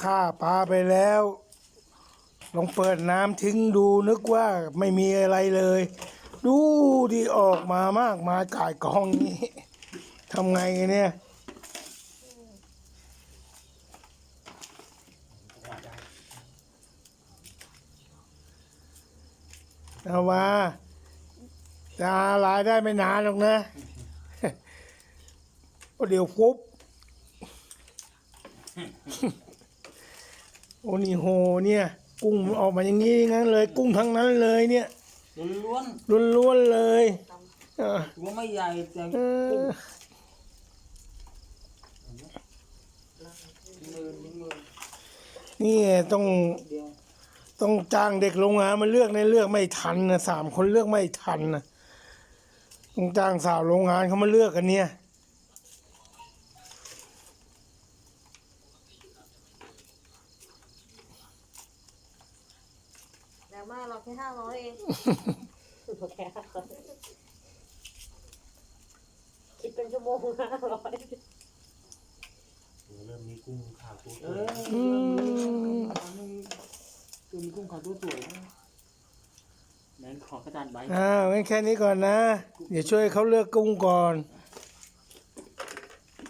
ฆ่าปลาไปแล้ว ลองเปิดน้ำทิ้งดูนึกว่าไม่มีอะไรเลย ดูที่ออกมามากมายก่ายกองนี้ทำไงเนี่ยเอามาจะลายได้ไม่นานหรอกนะ ก็เดี๋ยวปุ๊บโอ้นี่โหเนี่ย กุ้งมันออกมาอย่างนี้งั้นเลย กุ้งทั้งนั้นเลยเนี่ยล้วนล้วนๆเลยเออๆตัวไม่ใหญ่แต่เอกุ้งอหมื่นหมื่นนี่ไงต้องเดียวต้องจ้างเด็กโรงงานมาเลือกในเลือกไม่ทันนะสามคนเลือกไม่ทันนะต้องจ้างสาวโรงงานเขามาเลือกกันเนี่ย แต่มากเราแค่ห้าร้อยเองโอเคห้าร้อยคิดเป็นชั่วโมงห้าร้อยเริ่มมีกุ้งขาวตัวเอโตออันนี้ตัวนี้กุ้งขาวตัวสวยนะแมนขอกระดานใบอ้าวงั้นแค่นี้ก่อนนะ เดี๋ยวช่วยเขาเลือกกุ้งก่อนอ